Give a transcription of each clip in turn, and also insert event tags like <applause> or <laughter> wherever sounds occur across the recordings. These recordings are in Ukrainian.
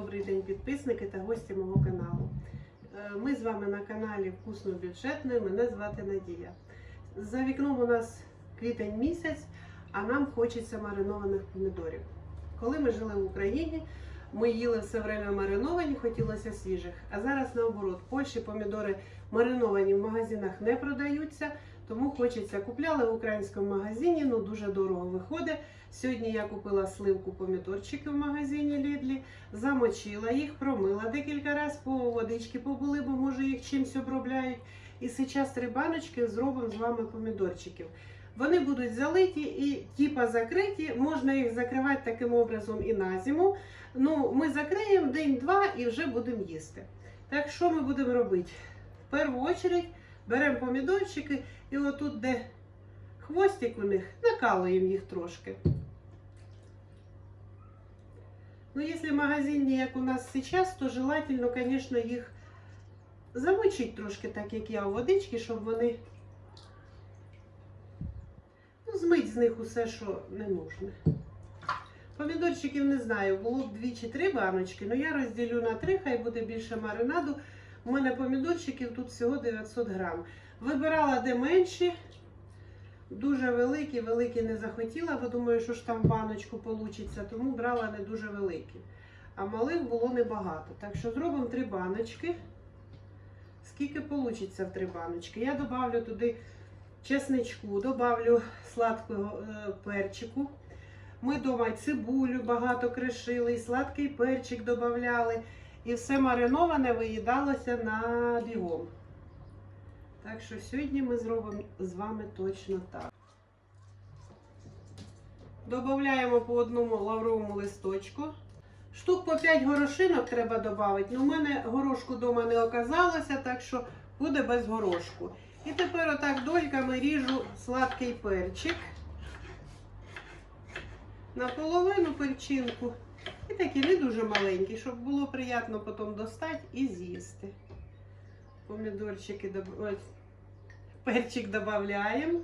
Добрий день, підписники та гості мого каналу. Е, Ми з вами на каналі Вкусно бюджетно. Мене звати Надія. За вікном у нас квітень місяць, а нам хочеться маринованих помідорів. Коли ми жили в Україні, ми їли все время мариновані, хотілося свіжих. А зараз наоборот, в Польщі помідори мариновані в магазинах не продаються, тому хочеться. Купляли в українському магазині, ну дуже дорого виходить. Сьогодні я купила сливку помідорчики в магазині Лідлі, замочила їх, промила декілька разів, по водички побули, бо може їх чимось обробляють. І зараз три баночки зробимо з вами помідорчиків. Вони будуть залиті і типа закриті, можна їх закривати таким образом і на зиму. Ну, ми закриємо день-два і вже будемо їсти. Так що ми будемо робити? В першу чергу беремо помідорчики і отут, де хвостик у них, накалуємо їх трошки. Ну, если магазинні, як у нас сейчас, то желательно, конечно, їх замочити трошки, так як я у водички, щоб вони ну, змить з них усе, що не нужне. Помідорчиків не знаю, було б дві чи три баночки, але я розділю на три, хай буде більше маринаду. У мене помідорчиків тут всього 900 грам. Вибирала де менші, дуже великі, великі не захотіла, бо думаю, що ж там баночку получиться, тому брала не дуже великі. А малих було небагато. Так що зробимо три баночки. Скільки вийде в три баночки? Я додавлю туди чесничку, додавлю сладкого е, перчику. Ми вдома цибулю багато кришили, і сладкий перчик додавали. І все мариноване виїдалося на бігом. Так що сьогодні ми зробимо з вами точно так. Додаємо по одному лавровому листочку. Штук по 5 горошинок треба додати. Ну, у мене горошку вдома не оказалося, так що буде без горошку. І тепер отак дольками ріжу сладкий перчик. Наполовину перчинку. І такі не дуже маленькі, щоб було приємно потім достати і з'їсти. Помідорчики перчик додаємо.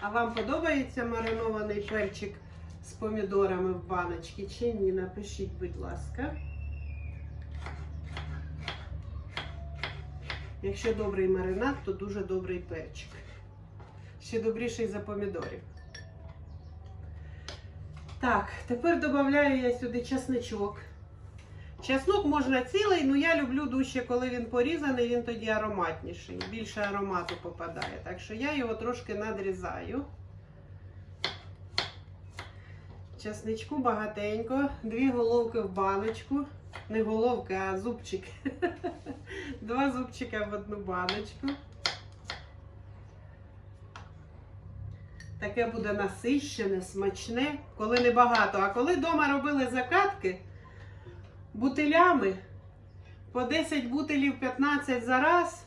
А вам подобається маринований перчик з помідорами в баночці чи ні? Напишіть, будь ласка. Якщо добрий маринад, то дуже добрий перчик. Ще добріший за помідорів. Так, тепер додаю я сюди чесничок. Чеснок можна цілий, але я люблю дужче, коли він порізаний, він тоді ароматніший. Більше аромату попадає. Так що я його трошки надрізаю. Чесничку багатенько, дві головки в баночку. Не головки, а зубчик. <laughs> Два зубчика в одну баночку. Таке буде насищене, смачне, коли небагато. А коли вдома робили закатки бутилями, по 10 бутилів 15 за раз,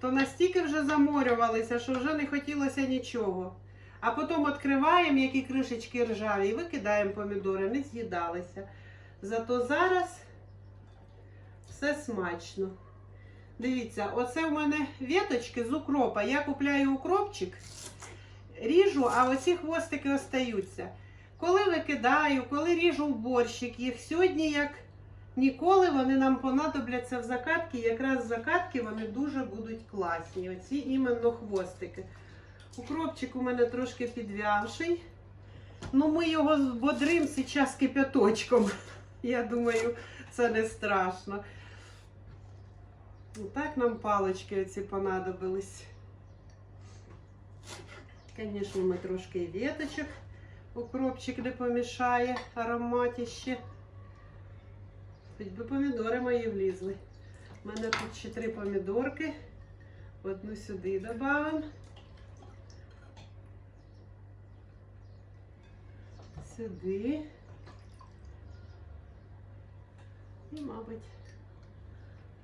то настільки вже заморювалися, що вже не хотілося нічого. А потім відкриваємо, які кришечки ржаві, і викидаємо помідори, не з'їдалися. Зато зараз все смачно. Дивіться, оце в мене віточки з укропа. Я купляю укропчик, ріжу, а оці хвостики остаються. Коли викидаю, коли ріжу в борщик, їх сьогодні, як ніколи, вони нам понадобляться в закатки. Якраз закатки вони дуже будуть класні. Оці іменно хвостики. Укропчик у мене трошки підв'явший. Ну, ми його бодрим зараз кипяточком. <laughs> Я думаю, це не страшно. Так нам палички оці понадобились. Звісно, ми трошки і віточок. Укропчик не помішає ароматіще. Хоч би помідори мої влізли. У мене тут ще три помідорки. Одну сюди додамо. Сюди. І, мабуть,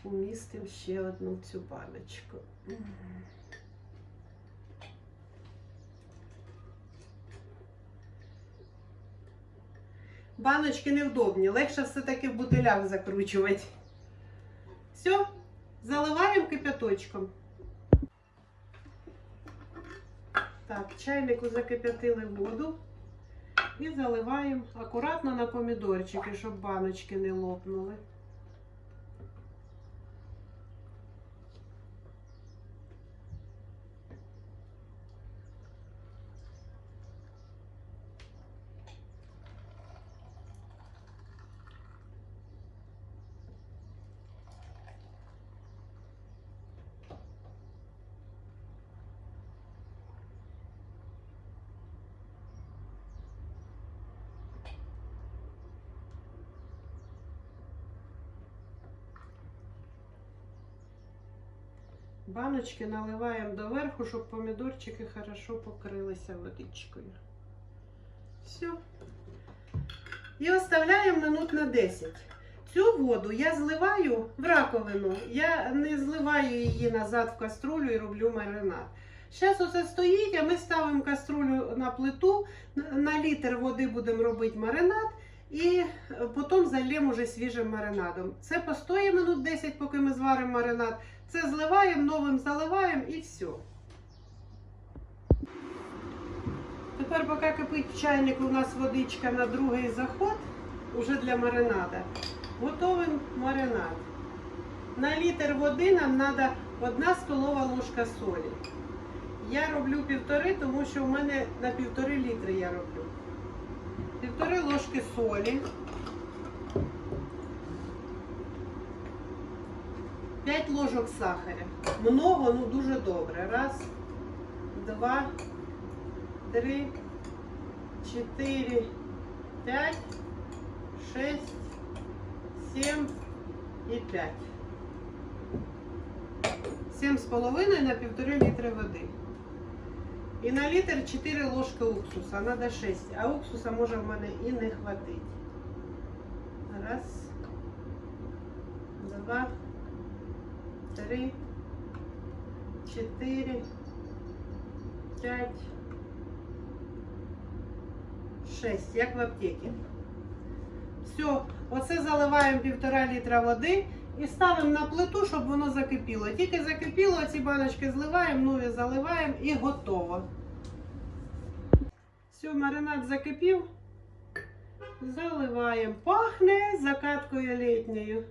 умістимо ще одну цю баночку. Баночки невдобні. Легше все-таки в бутилях закручувати. Все, заливаємо кипяточком. Так, чайнику закип'ятили воду і заливаємо акуратно на помідорчики, щоб баночки не лопнули. Баночки наливаємо доверху, щоб помідорчики хорошо покрилися водичкою. Все. І оставляємо минут на 10. Цю воду я зливаю в раковину. Я не зливаю її назад в каструлю і роблю маринад. Зараз оце стоїть, а ми ставимо каструлю на плиту, на літр води будемо робити маринад. І потім зальємо вже свіжим маринадом. Це постоїть минут 10, поки ми зваримо маринад. Це зливаємо, новим заливаємо і все. Тепер, поки кипить в чайнику, у нас водичка на другий заход, уже для маринада. Готовим маринад. На літр води нам треба одна столова ложка солі. Я роблю півтори, тому що в мене на півтори літри я роблю. Півтори ложки солі. 5 ложок сахаря. Много, ну дуже добре. Раз, два, три, чотири, п'ять, шесть, сім і п'ять. Сім з половиною на півтори літри води. І на літр 4 ложки уксуса, треба 6, а уксуса може в мене і не хватить. Раз, два, три, чотири, п'ять, шесть, як в аптеці. Все, оце заливаємо півтора літра води і ставимо на плиту, щоб воно закипіло. Тільки закипіло, ці баночки зливаємо, нові заливаємо і готово. Все, маринад закипів. Заливаємо. Пахне закаткою літньою.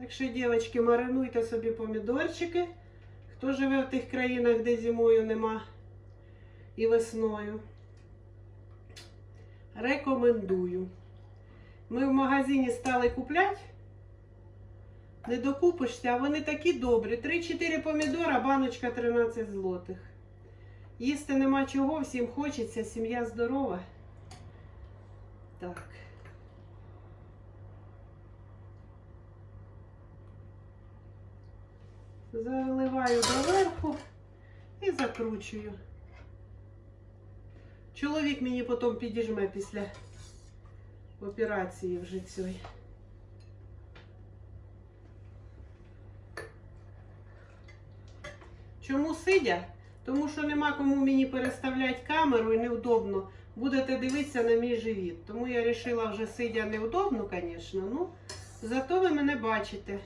Так що, дівчатки, маринуйте собі помідорчики. Хто живе в тих країнах, де зимою нема і весною. Рекомендую. Ми в магазині стали купляти. Не докупишся, а вони такі добрі. 3-4 помідора, баночка 13 злотих. Їсти нема чого, всім хочеться, сім'я здорова. Так. Заливаю доверху і закручую. Чоловік мені потім підіжме після операції вже цієї. Чому сидя? Тому що нема кому мені переставляти камеру і невдобно. Будете дивитися на мій живіт. Тому я вирішила вже сидя неудобно, звісно. Ну, зато ви мене бачите.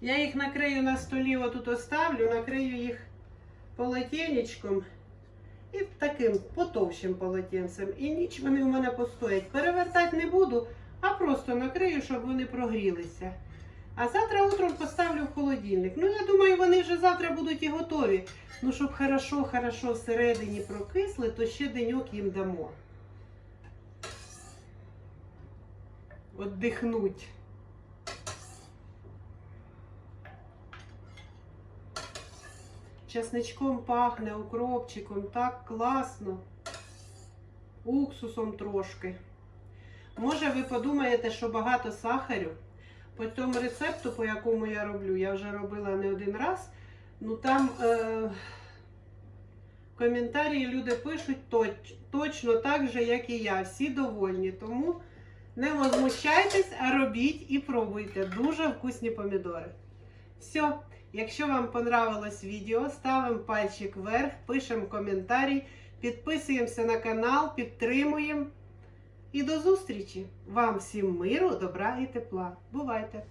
Я їх накрию на столі, отут оставлю, накрию їх полотенечком і таким потовщим полотенцем. І ніч вони у мене постоять. Перевертати не буду, а просто накрию, щоб вони прогрілися. А завтра утром поставлю в холодильник. Ну, я думаю, вони вже завтра будуть і готові. Ну, щоб хорошо-хорошо всередині прокисли, то ще деньок їм дамо. Отдихнуть. Часничком пахне, укропчиком, так класно. Уксусом трошки. Може, ви подумаєте, що багато сахарю. По тому рецепту, по якому я роблю, я вже робила не один раз. Ну там е, Коментарі люди пишуть точ- точно так же, як і я. Всі довольні. Тому не возмущайтесь, а робіть і пробуйте. Дуже вкусні помідори. Все. Якщо вам понравилось відео, ставимо пальчик вверх, пишемо коментарі, підписуємося на канал, підтримуємо. І до зустрічі! Вам всім миру, добра і тепла. Бувайте!